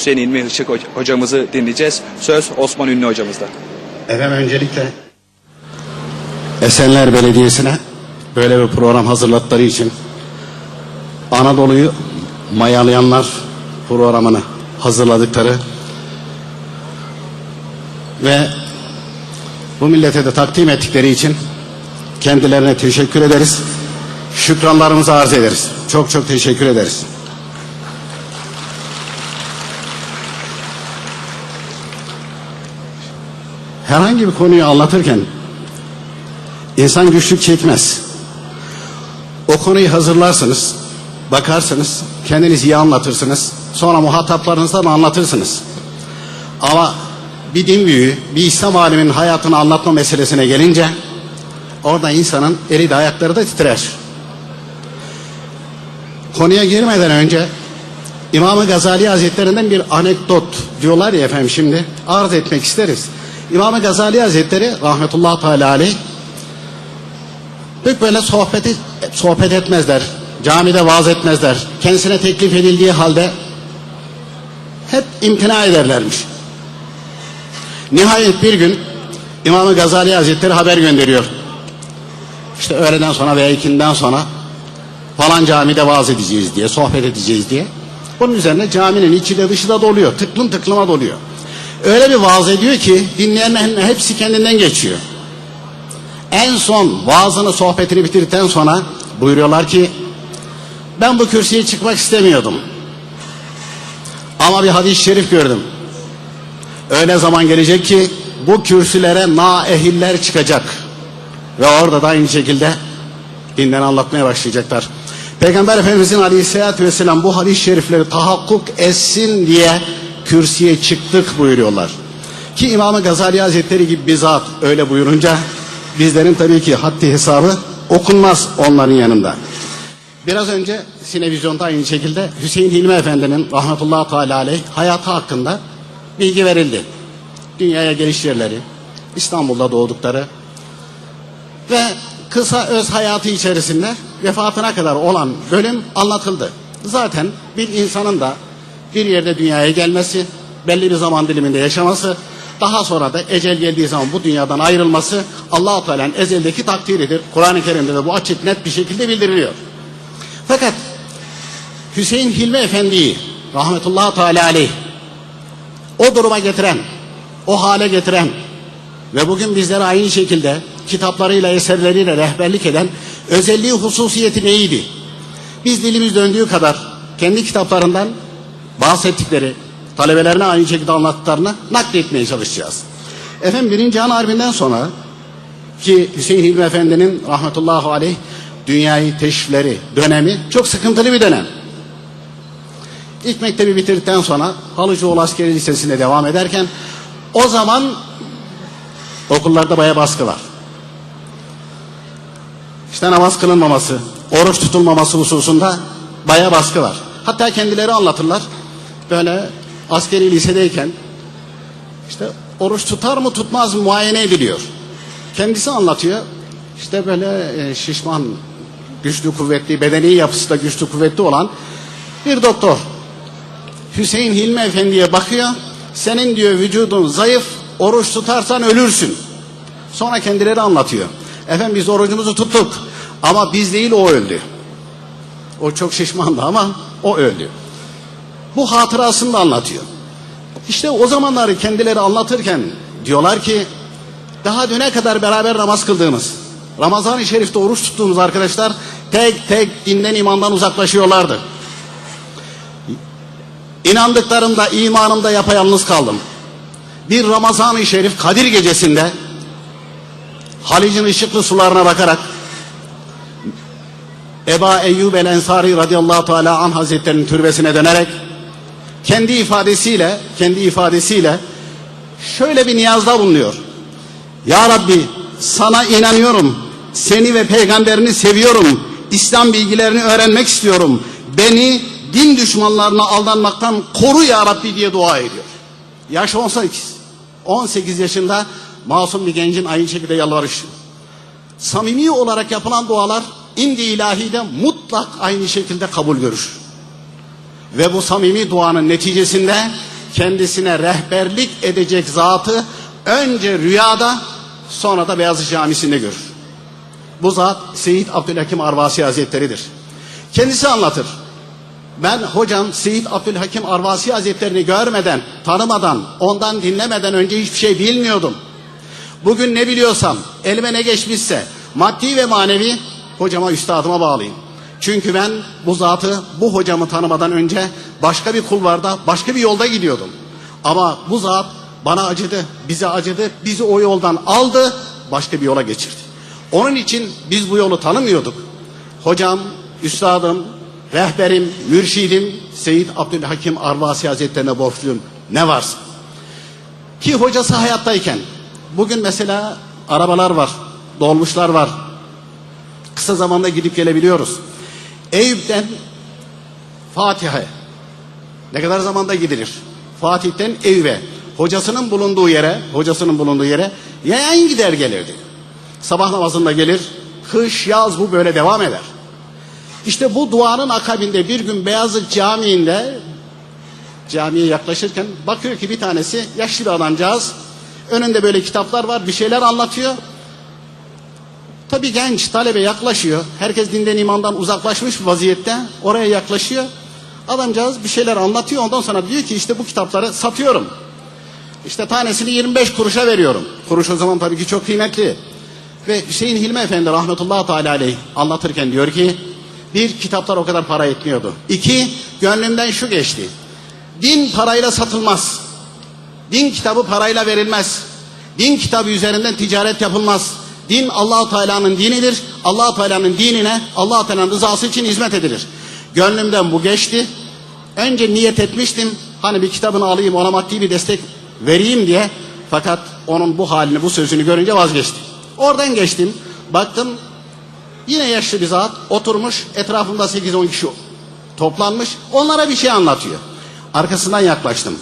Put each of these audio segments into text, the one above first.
Hüseyin İlmi hoc- hocamızı dinleyeceğiz. Söz Osman Ünlü hocamızda. Efendim öncelikle Esenler Belediyesi'ne böyle bir program hazırlattıkları için Anadolu'yu mayalayanlar programını hazırladıkları ve bu millete de takdim ettikleri için kendilerine teşekkür ederiz. Şükranlarımızı arz ederiz. Çok çok teşekkür ederiz. Herhangi bir konuyu anlatırken insan güçlük çekmez. O konuyu hazırlarsınız, bakarsınız, kendiniz iyi anlatırsınız, sonra muhataplarınızdan anlatırsınız. Ama bir din büyüğü, bir İslam aliminin hayatını anlatma meselesine gelince orada insanın eli de ayakları da titrer. Konuya girmeden önce İmam-ı Gazali Hazretlerinden bir anekdot diyorlar ya efendim şimdi arz etmek isteriz. İmam-ı Gazali Hazretleri rahmetullahi teala aleyh pek böyle sohbeti, sohbet etmezler. Camide vaaz etmezler. Kendisine teklif edildiği halde hep imtina ederlermiş. Nihayet bir gün İmam-ı Gazali Hazretleri haber gönderiyor. İşte öğleden sonra veya ikinden sonra falan camide vaaz edeceğiz diye, sohbet edeceğiz diye. Bunun üzerine caminin içi de dışı da doluyor. Tıklım tıklıma doluyor. Öyle bir vaaz ediyor ki dinleyenlerin hepsi kendinden geçiyor. En son vaazını, sohbetini bitirdikten sonra buyuruyorlar ki ben bu kürsüye çıkmak istemiyordum. Ama bir hadis-i şerif gördüm. Öyle zaman gelecek ki bu kürsülere naehiller çıkacak. Ve orada da aynı şekilde dinden anlatmaya başlayacaklar. Peygamber Efendimizin aleyhissalatü vesselam bu hadis-i şerifleri tahakkuk etsin diye kürsüye çıktık buyuruyorlar. Ki İmam-ı Gazali Hazretleri gibi bizzat öyle buyurunca bizlerin tabii ki haddi hesabı okunmaz onların yanında. Biraz önce Sinevizyon'da aynı şekilde Hüseyin Hilmi Efendi'nin rahmetullahi teala aleyh hayatı hakkında bilgi verildi. Dünyaya geliş yerleri, İstanbul'da doğdukları ve kısa öz hayatı içerisinde vefatına kadar olan bölüm anlatıldı. Zaten bir insanın da bir yerde dünyaya gelmesi, belli bir zaman diliminde yaşaması, daha sonra da ecel geldiği zaman bu dünyadan ayrılması Allah-u Teala'nın ezeldeki takdiridir. Kur'an-ı Kerim'de de bu açık net bir şekilde bildiriliyor. Fakat Hüseyin Hilmi Efendi'yi rahmetullahi teala aleyh o duruma getiren, o hale getiren ve bugün bizlere aynı şekilde kitaplarıyla, eserleriyle rehberlik eden özelliği hususiyeti neydi? Biz dilimiz döndüğü kadar kendi kitaplarından bahsettikleri, talebelerine aynı şekilde anlattıklarını nakletmeye çalışacağız. Efendim birinci Cihan Harbi'nden sonra ki Hüseyin Hilmi Efendi'nin rahmetullahi aleyh dünyayı teşrifleri dönemi çok sıkıntılı bir dönem. İlk mektebi bitirdikten sonra Halıcıoğlu Askeri Lisesi'ne devam ederken o zaman okullarda baya baskı var. İşte namaz kılınmaması, oruç tutulmaması hususunda baya baskı var. Hatta kendileri anlatırlar. Böyle askeri lisedeyken işte oruç tutar mı tutmaz mı muayene ediliyor. Kendisi anlatıyor. İşte böyle e, şişman, güçlü kuvvetli, bedeni yapısı da güçlü kuvvetli olan bir doktor. Hüseyin Hilmi Efendi'ye bakıyor. Senin diyor vücudun zayıf, oruç tutarsan ölürsün. Sonra kendileri anlatıyor. Efendim biz orucumuzu tuttuk ama biz değil o öldü. O çok şişmandı ama o öldü. Bu hatırasını da anlatıyor. İşte o zamanları kendileri anlatırken diyorlar ki daha düne kadar beraber namaz kıldığımız, Ramazan-ı Şerif'te oruç tuttuğumuz arkadaşlar tek tek dinden imandan uzaklaşıyorlardı. İnandıklarımda, imanımda yapayalnız kaldım. Bir Ramazan-ı Şerif Kadir gecesinde Halic'in ışıklı sularına bakarak Eba Eyyub el Ensari radıyallahu teala an hazretlerinin türbesine dönerek kendi ifadesiyle kendi ifadesiyle şöyle bir niyazda bulunuyor. Ya Rabbi sana inanıyorum. Seni ve peygamberini seviyorum. İslam bilgilerini öğrenmek istiyorum. Beni din düşmanlarına aldanmaktan koru ya Rabbi diye dua ediyor. Yaş 18. 18 yaşında masum bir gencin aynı şekilde yalvarışı. Samimi olarak yapılan dualar indi ilahide mutlak aynı şekilde kabul görür. Ve bu samimi duanın neticesinde kendisine rehberlik edecek zatı önce rüyada sonra da Beyazıt Camisi'nde görür. Bu zat Seyit Abdülhakim Arvasi Hazretleri'dir. Kendisi anlatır. Ben hocam Seyit Abdülhakim Arvasi Hazretlerini görmeden, tanımadan, ondan dinlemeden önce hiçbir şey bilmiyordum. Bugün ne biliyorsam, elime ne geçmişse, maddi ve manevi hocama, üstadıma bağlıyım. Çünkü ben bu zatı, bu hocamı tanımadan önce başka bir kulvarda, başka bir yolda gidiyordum. Ama bu zat bana acıdı, bize acıdı, bizi o yoldan aldı, başka bir yola geçirdi. Onun için biz bu yolu tanımıyorduk. Hocam, üstadım, rehberim, mürşidim Seyyid Abdülhakim Arvasi Hazretlerine borçluyum. Ne varsa. Ki hocası hayattayken bugün mesela arabalar var, dolmuşlar var. Kısa zamanda gidip gelebiliyoruz. Eyüp'ten Fatih'e ne kadar zamanda gidilir? Fatih'ten Eyüp'e hocasının bulunduğu yere, hocasının bulunduğu yere yayan gider gelirdi. Sabah namazında gelir, kış yaz bu böyle devam eder. İşte bu duanın akabinde bir gün Beyazıt Camii'nde camiye yaklaşırken bakıyor ki bir tanesi yaşlı bir adamcağız. Önünde böyle kitaplar var, bir şeyler anlatıyor. Tabii genç talebe yaklaşıyor. Herkes dinden imandan uzaklaşmış vaziyette. Oraya yaklaşıyor. Adamcağız bir şeyler anlatıyor. Ondan sonra diyor ki işte bu kitapları satıyorum. İşte tanesini 25 kuruşa veriyorum. Kuruş o zaman tabii ki çok kıymetli. Ve Hüseyin Hilmi Efendi rahmetullahi teala aleyh anlatırken diyor ki bir kitaplar o kadar para etmiyordu. İki gönlümden şu geçti. Din parayla satılmaz. Din kitabı parayla verilmez. Din kitabı üzerinden ticaret yapılmaz. Din Allahu Teala'nın dinidir. Allahu Teala'nın dinine Allahu Teala'nın rızası için hizmet edilir. Gönlümden bu geçti. Önce niyet etmiştim. Hani bir kitabını alayım ona maddi bir destek vereyim diye. Fakat onun bu halini, bu sözünü görünce vazgeçtim. Oradan geçtim. Baktım yine yaşlı bir zat oturmuş. Etrafında 8-10 kişi toplanmış. Onlara bir şey anlatıyor. Arkasından yaklaştım.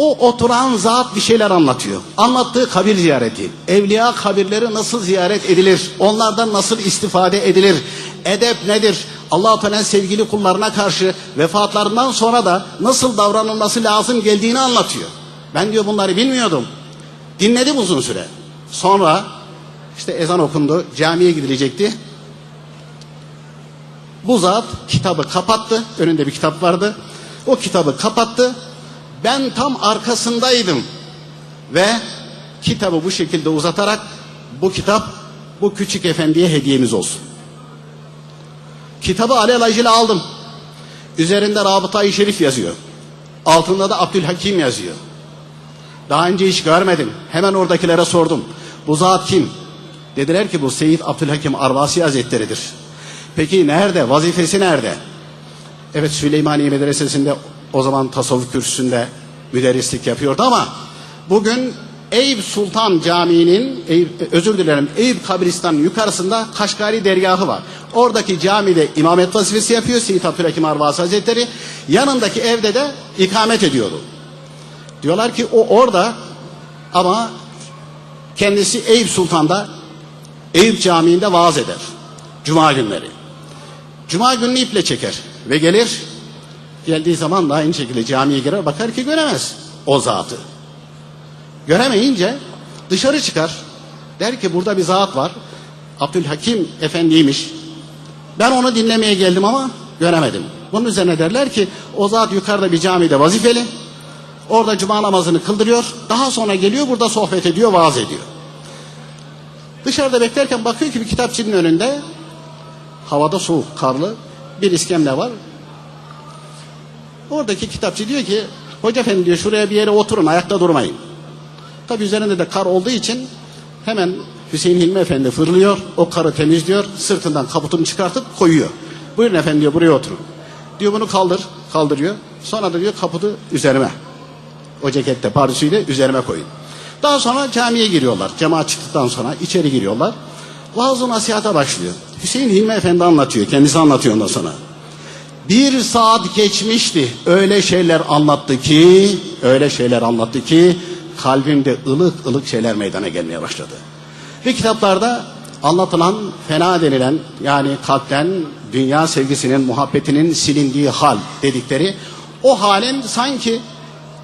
O oturan zat bir şeyler anlatıyor. Anlattığı kabir ziyareti. Evliya kabirleri nasıl ziyaret edilir? Onlardan nasıl istifade edilir? Edep nedir? Allah-u Teala'nın sevgili kullarına karşı vefatlarından sonra da nasıl davranılması lazım geldiğini anlatıyor. Ben diyor bunları bilmiyordum. Dinledim uzun süre. Sonra işte ezan okundu, camiye gidilecekti. Bu zat kitabı kapattı. Önünde bir kitap vardı. O kitabı kapattı. Ben tam arkasındaydım. Ve kitabı bu şekilde uzatarak bu kitap bu küçük efendiye hediyemiz olsun. Kitabı alelacele aldım. Üzerinde Rabıta-i Şerif yazıyor. Altında da Abdülhakim yazıyor. Daha önce hiç görmedim. Hemen oradakilere sordum. Bu zat kim? Dediler ki bu Seyyid Abdülhakim Arvasi Hazretleri'dir. Peki nerede? Vazifesi nerede? Evet Süleymaniye Medresesi'nde o zaman tasavvuf kürsüsünde müderrislik yapıyordu ama bugün Eyüp Sultan Camii'nin Eyüp, özür dilerim Eyüp kabristanın yukarısında Kaşgari dergahı var. Oradaki camide imamet vazifesi yapıyor Seyyid Abdülhakim Arvasi Hazretleri. Yanındaki evde de ikamet ediyordu. Diyorlar ki o orada ama kendisi Eyüp Sultan'da Eyüp Camii'nde vaaz eder. Cuma günleri. Cuma gününü iple çeker ve gelir. Geldiği zaman da aynı şekilde camiye girer bakar ki göremez o zatı. Göremeyince dışarı çıkar. Der ki burada bir zat var. Abdülhakim Efendiymiş. Ben onu dinlemeye geldim ama göremedim. Bunun üzerine derler ki o zat yukarıda bir camide vazifeli. Orada cuma namazını kıldırıyor. Daha sonra geliyor burada sohbet ediyor, vaaz ediyor. Dışarıda beklerken bakıyor ki bir kitapçının önünde havada soğuk, karlı bir iskemle var. Oradaki kitapçı diyor ki hoca efendi diyor şuraya bir yere oturun ayakta durmayın. Tabi üzerinde de kar olduğu için hemen Hüseyin Hilmi Efendi fırlıyor. O karı temizliyor. Sırtından kaputunu çıkartıp koyuyor. Buyurun efendi diyor buraya oturun. Diyor bunu kaldır. Kaldırıyor. Sonra da diyor kaputu üzerime. O cekette pardesüyle üzerime koyun. Daha sonra camiye giriyorlar. Cemaat çıktıktan sonra içeri giriyorlar. Vaaz-ı nasihata başlıyor. Hüseyin Hilmi Efendi anlatıyor. Kendisi anlatıyor ondan sonra. Bir saat geçmişti. Öyle şeyler anlattı ki, öyle şeyler anlattı ki kalbimde ılık ılık şeyler meydana gelmeye başladı. Ve kitaplarda anlatılan fena denilen yani kalpten dünya sevgisinin, muhabbetinin silindiği hal dedikleri o halin sanki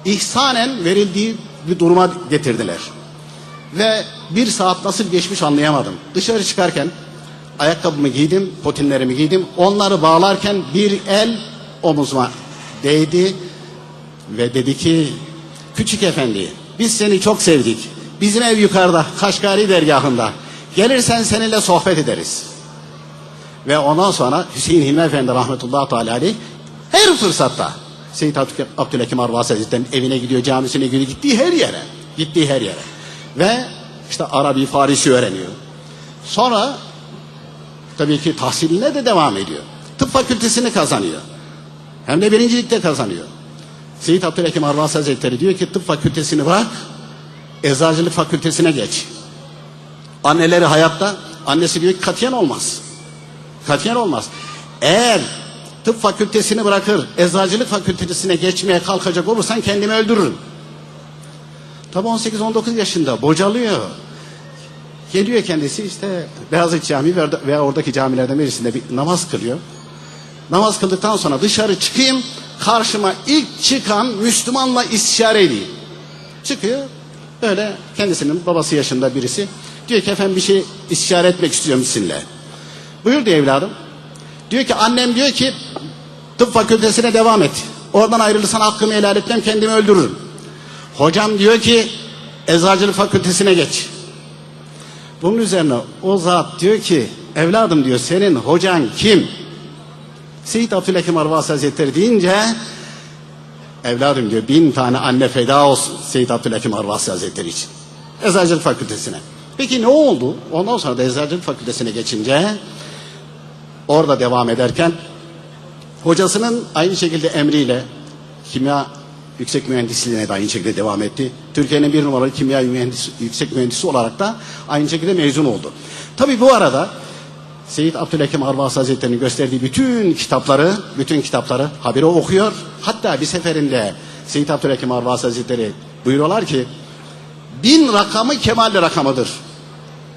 ihsanen verildiği bir duruma getirdiler. Ve bir saat nasıl geçmiş anlayamadım. Dışarı çıkarken ayakkabımı giydim, potinlerimi giydim. Onları bağlarken bir el omuzuma değdi ve dedi ki küçük efendi biz seni çok sevdik. Bizim ev yukarıda Kaşgari dergahında. Gelirsen seninle sohbet ederiz. Ve ondan sonra Hüseyin Hilmi Efendi rahmetullahi teala her fırsatta Seyyid Abdül- Abdülhakim Arvasi Hazretleri'nin evine gidiyor, camisine gidiyor, gittiği her yere. Gittiği her yere. Ve işte Arabi, Farisi öğreniyor. Sonra tabii ki tahsiline de devam ediyor. Tıp fakültesini kazanıyor. Hem de birincilikte kazanıyor. Seyyid Abdülhakim Arvasi Hazretleri diyor ki tıp fakültesini bırak, eczacılık fakültesine geç. Anneleri hayatta, annesi diyor ki katiyen olmaz. Katiyen olmaz. Eğer tıp fakültesini bırakır, eczacılık fakültesine geçmeye kalkacak olursan kendimi öldürürüm. Tabi 18-19 yaşında bocalıyor. Geliyor kendisi işte Beyazıt Camii veya oradaki camilerden birisinde bir namaz kılıyor. Namaz kıldıktan sonra dışarı çıkayım, karşıma ilk çıkan Müslümanla istişare edeyim. Çıkıyor, böyle kendisinin babası yaşında birisi. Diyor ki efendim bir şey istişare etmek istiyorum sizinle. Buyur diyor evladım. Diyor ki annem diyor ki tıp fakültesine devam et. Oradan ayrılırsan hakkımı helal etmem kendimi öldürürüm. Hocam diyor ki eczacılık fakültesine geç. Bunun üzerine o zat diyor ki evladım diyor senin hocan kim? Seyyid Abdülhakim Arvasi Hazretleri deyince evladım diyor bin tane anne feda olsun Seyyid Abdülhakim Arvasi Hazretleri için. Eczacılık fakültesine. Peki ne oldu? Ondan sonra da eczacılık fakültesine geçince orada devam ederken hocasının aynı şekilde emriyle kimya yüksek mühendisliğine de aynı şekilde devam etti. Türkiye'nin bir numaralı kimya mühendisi, yüksek mühendisi olarak da aynı şekilde mezun oldu. Tabi bu arada Seyyid Abdülhakim Arvasi Hazretleri'nin gösterdiği bütün kitapları, bütün kitapları habire okuyor. Hatta bir seferinde Seyyid Abdülhakim Arvasi Hazretleri buyuruyorlar ki bin rakamı kemal rakamıdır.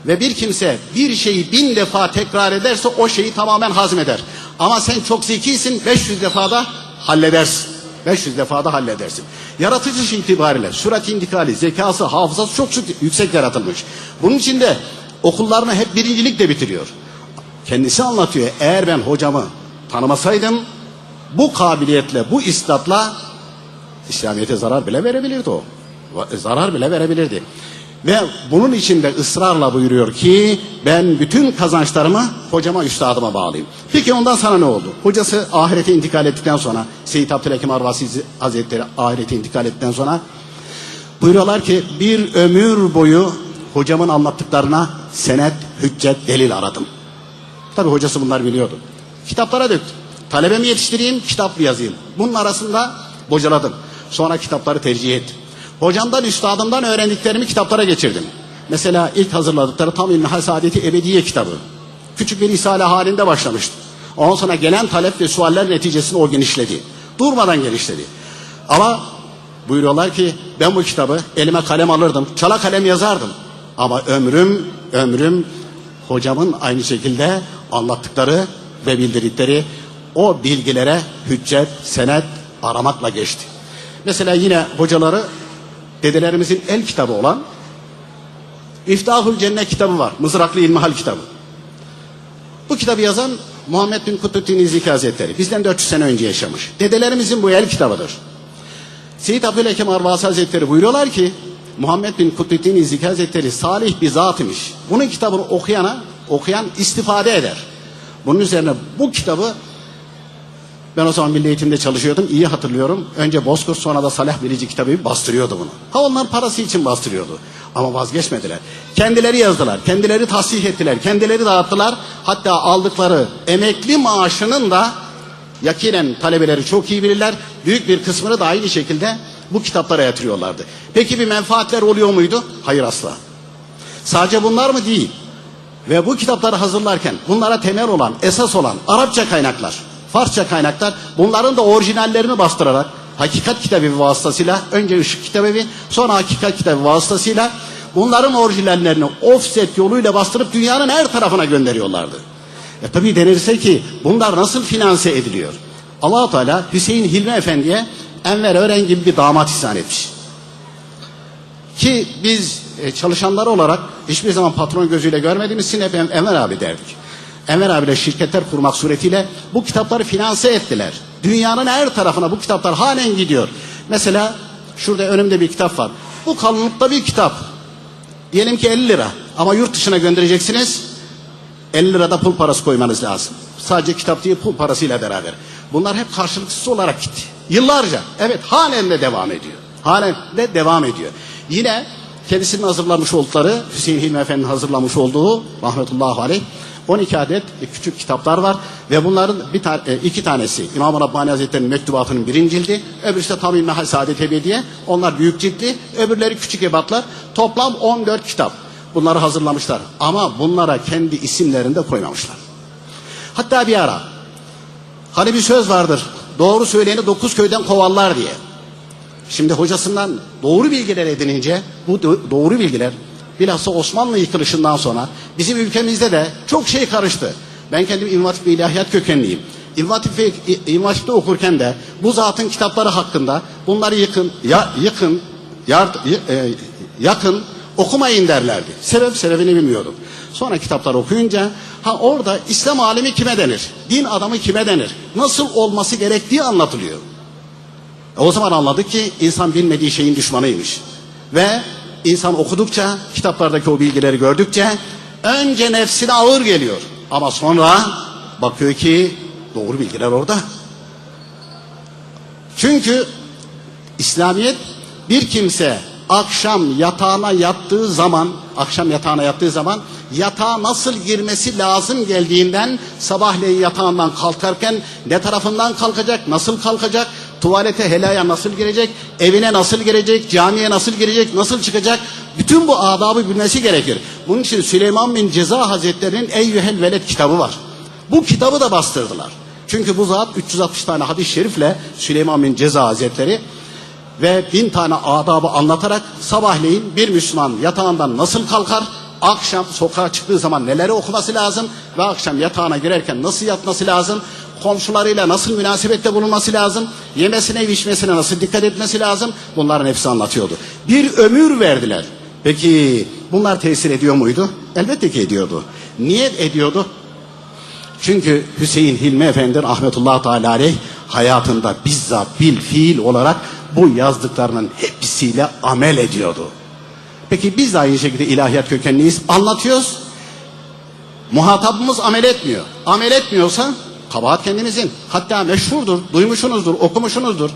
Ve bir kimse bir şeyi bin defa tekrar ederse o şeyi tamamen hazmeder. Ama sen çok zekisin 500 defada halledersin. 500 defada halledersin. Yaratıcı itibariyle surat indikali, zekası, hafızası çok yüksek yaratılmış. Bunun için de okullarını hep birincilikle bitiriyor. Kendisi anlatıyor. Eğer ben hocamı tanımasaydım bu kabiliyetle, bu istatla İslamiyet'e zarar bile verebilirdi o. Zarar bile verebilirdi. Ve bunun için de ısrarla buyuruyor ki ben bütün kazançlarımı hocama, üstadıma bağlayayım. Peki ondan sonra ne oldu? Hocası ahirete intikal ettikten sonra Seyyid Abdülhakim Arvasi Hazretleri ahirete intikal ettikten sonra buyuruyorlar ki bir ömür boyu hocamın anlattıklarına senet, hüccet, delil aradım. Tabi hocası bunlar biliyordu. Kitaplara döktü. Talebe mi yetiştireyim, kitap yazayım? Bunun arasında bocaladım. Sonra kitapları tercih ettim. Hocamdan, üstadımdan öğrendiklerimi kitaplara geçirdim. Mesela ilk hazırladıkları Tam İlmihal Saadeti Ebediye kitabı. Küçük bir risale halinde başlamıştı. Ondan sonra gelen talep ve sualler neticesinde o genişledi. Durmadan genişledi. Ama buyuruyorlar ki ben bu kitabı elime kalem alırdım, çala kalem yazardım. Ama ömrüm, ömrüm hocamın aynı şekilde anlattıkları ve bildirdikleri o bilgilere hüccet, senet aramakla geçti. Mesela yine hocaları dedelerimizin el kitabı olan İftahul Cennet kitabı var. Mızraklı İlmihal kitabı. Bu kitabı yazan Muhammed bin Kutluddin İzliki Hazretleri. Bizden 400 sene önce yaşamış. Dedelerimizin bu el kitabıdır. Seyyid Abdülhakim Arvasi Hazretleri buyuruyorlar ki Muhammed bin Kutluddin İzliki Hazretleri salih bir zat imiş. Bunun kitabını okuyana, okuyan istifade eder. Bunun üzerine bu kitabı ben o zaman milli eğitimde çalışıyordum. iyi hatırlıyorum. Önce Bozkurt sonra da Salah Bilici kitabı bastırıyordu bunu. Ha onlar parası için bastırıyordu. Ama vazgeçmediler. Kendileri yazdılar. Kendileri tasih ettiler. Kendileri dağıttılar. Hatta aldıkları emekli maaşının da yakinen talebeleri çok iyi bilirler. Büyük bir kısmını da aynı şekilde bu kitaplara yatırıyorlardı. Peki bir menfaatler oluyor muydu? Hayır asla. Sadece bunlar mı? Değil. Ve bu kitapları hazırlarken bunlara temel olan, esas olan Arapça kaynaklar, Farsça kaynaklar bunların da orijinallerini bastırarak Hakikat Kitabı vasıtasıyla önce Işık Kitabı sonra Hakikat Kitabı vasıtasıyla bunların orijinallerini offset yoluyla bastırıp dünyanın her tarafına gönderiyorlardı. E tabi denirse ki bunlar nasıl finanse ediliyor? allah Teala Hüseyin Hilmi Efendi'ye Enver Ören gibi bir damat ihsan etmiş. Ki biz e, çalışanlar olarak hiçbir zaman patron gözüyle görmediğimiz için hep En- Enver abi derdik. Enver abiyle şirketler kurmak suretiyle bu kitapları finanse ettiler. Dünyanın her tarafına bu kitaplar halen gidiyor. Mesela şurada önümde bir kitap var. Bu kalınlıkta bir kitap. Diyelim ki 50 lira ama yurt dışına göndereceksiniz. 50 lirada pul parası koymanız lazım. Sadece kitap değil pul parasıyla beraber. Bunlar hep karşılıksız olarak gitti. Yıllarca. Evet halen de devam ediyor. Halen de devam ediyor. Yine kendisinin hazırlamış oldukları Hüseyin Hilmi Efendi'nin hazırlamış olduğu rahmetullahi aleyh 12 adet küçük kitaplar var ve bunların bir ta- e, iki tanesi İmam-ı Rabbani Hazretleri'nin mektubatının birinci cildi, öbürü de tam İlmihal Saadet Ebediye. Onlar büyük ciltli, öbürleri küçük ebatlar. Toplam 14 kitap. Bunları hazırlamışlar. Ama bunlara kendi isimlerini de koymamışlar. Hatta bir ara hani bir söz vardır. Doğru söyleyeni dokuz köyden kovarlar diye. Şimdi hocasından doğru bilgiler edinince bu do- doğru bilgiler bilhassa Osmanlı yıkılışından sonra bizim ülkemizde de çok şey karıştı. Ben kendim İmam Hatip ve İlahiyat kökenliyim. İmam Hatip'te okurken de bu zatın kitapları hakkında bunları yıkın, ya, yıkın, yard, y- e, yakın okumayın derlerdi. Sebep sebebini bilmiyordum. Sonra kitaplar okuyunca ha orada İslam alemi kime denir? Din adamı kime denir? Nasıl olması gerektiği anlatılıyor. E, O zaman anladık ki insan bilmediği şeyin düşmanıymış. Ve insan okudukça, kitaplardaki o bilgileri gördükçe önce nefsine ağır geliyor. Ama sonra bakıyor ki doğru bilgiler orada. Çünkü İslamiyet bir kimse akşam yatağına yattığı zaman, akşam yatağına yattığı zaman yatağa nasıl girmesi lazım geldiğinden sabahleyin yatağından kalkarken ne tarafından kalkacak, nasıl kalkacak, tuvalete helaya nasıl girecek, evine nasıl girecek, camiye nasıl girecek, nasıl çıkacak? Bütün bu adabı bilmesi gerekir. Bunun için Süleyman bin Ceza Hazretleri'nin Eyyühel Veled kitabı var. Bu kitabı da bastırdılar. Çünkü bu zat 360 tane hadis-i şerifle Süleyman bin Ceza Hazretleri ve bin tane adabı anlatarak sabahleyin bir Müslüman yatağından nasıl kalkar, akşam sokağa çıktığı zaman neleri okuması lazım? Ve akşam yatağına girerken nasıl yatması lazım, komşularıyla nasıl münasebette bulunması lazım, yemesine içmesine nasıl dikkat etmesi lazım bunların hepsi anlatıyordu. Bir ömür verdiler. Peki bunlar tesir ediyor muydu? Elbette ki ediyordu. Niye ediyordu? Çünkü Hüseyin Hilmi Efendi rahmetullah teala aleyh hayatında bizzat bil fiil olarak bu yazdıklarının hepsiyle amel ediyordu. Peki biz de aynı şekilde ilahiyat kökenliyiz. Anlatıyoruz. Muhatabımız amel etmiyor. Amel etmiyorsa kabahat kendimizin. Hatta meşhurdur, duymuşsunuzdur, okumuşsunuzdur.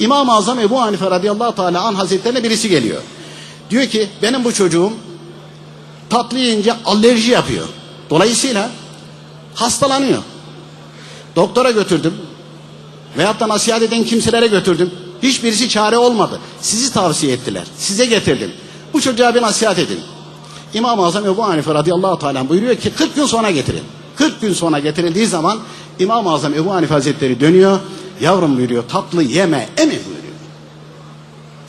İmam-ı Azam Ebu Hanife radıyallahu teala an hazretlerine birisi geliyor. Diyor ki benim bu çocuğum tatlı yiyince alerji yapıyor. Dolayısıyla hastalanıyor. Doktora götürdüm. Veyahut da nasihat eden kimselere götürdüm. Hiçbirisi çare olmadı. Sizi tavsiye ettiler. Size getirdim. Bu çocuğa bir nasihat edin. İmam-ı Azam Ebu Hanife radıyallahu teala buyuruyor ki 40 gün sonra getirin. 40 gün sonra getirildiği zaman İmam-ı Azam Ebu Hanife Hazretleri dönüyor. Yavrum buyuruyor tatlı yeme emi buyuruyor.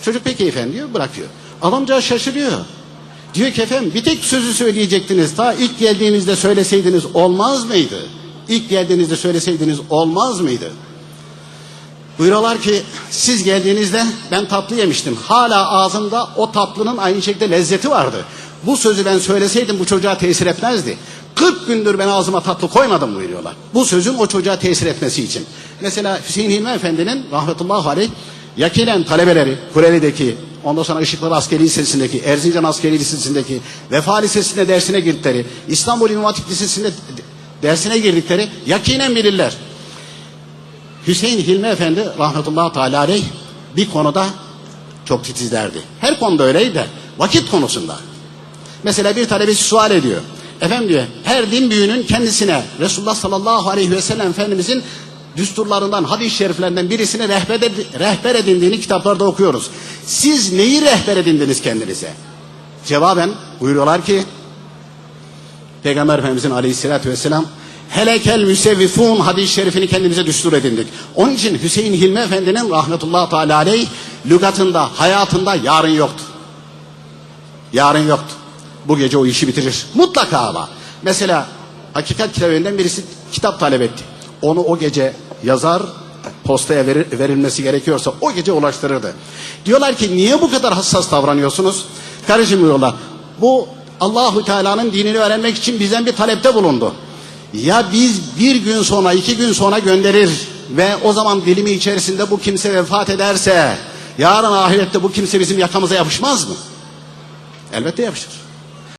Çocuk peki efendim diyor bırakıyor. Adamcağız şaşırıyor. Diyor ki efendim bir tek sözü söyleyecektiniz. Ta ilk geldiğinizde söyleseydiniz olmaz mıydı? İlk geldiğinizde söyleseydiniz olmaz mıydı? Buyuruyorlar ki siz geldiğinizde ben tatlı yemiştim. Hala ağzımda o tatlının aynı şekilde lezzeti vardı. Bu sözü ben söyleseydim bu çocuğa tesir etmezdi. 40 gündür ben ağzıma tatlı koymadım buyuruyorlar. Bu sözün o çocuğa tesir etmesi için. Mesela Hüseyin Hilmi Efendi'nin rahmetullahi aleyh yakinen talebeleri Kureli'deki ondan sonra Işıklar Askeri Lisesi'ndeki Erzincan Askeri Lisesi'ndeki Vefa Lisesi'nde dersine girdikleri İstanbul İmam Hatip Lisesi'nde dersine girdikleri yakinen bilirler. Hüseyin Hilmi Efendi rahmetullahi teala aleyh bir konuda çok titizlerdi. Her konuda öyleydi de vakit konusunda. Mesela bir talebesi sual ediyor. Efendim diyor her din büyüğünün kendisine Resulullah sallallahu aleyhi ve sellem Efendimizin düsturlarından, hadis-i şeriflerinden birisini rehber, ed- rehber edindiğini kitaplarda okuyoruz. Siz neyi rehber edindiniz kendinize? Cevaben buyuruyorlar ki Peygamber Efendimizin aleyhissalatü vesselam helekel müsevvifun hadis-i şerifini kendimize düstur edindik. Onun için Hüseyin Hilmi Efendi'nin rahmetullah teala aleyh lügatında, hayatında yarın yoktu. Yarın yoktu. Bu gece o işi bitirir. Mutlaka ama. Mesela Hakikat Kitabevinden birisi kitap talep etti. Onu o gece yazar postaya verir- verilmesi gerekiyorsa o gece ulaştırırdı. Diyorlar ki niye bu kadar hassas davranıyorsunuz? Karıcığım diyorlar. Bu Allahu Teala'nın dinini öğrenmek için bizden bir talepte bulundu. Ya biz bir gün sonra iki gün sonra gönderir ve o zaman dilimi içerisinde bu kimse vefat ederse yarın ahirette bu kimse bizim yakamıza yapışmaz mı? Elbette yapışır.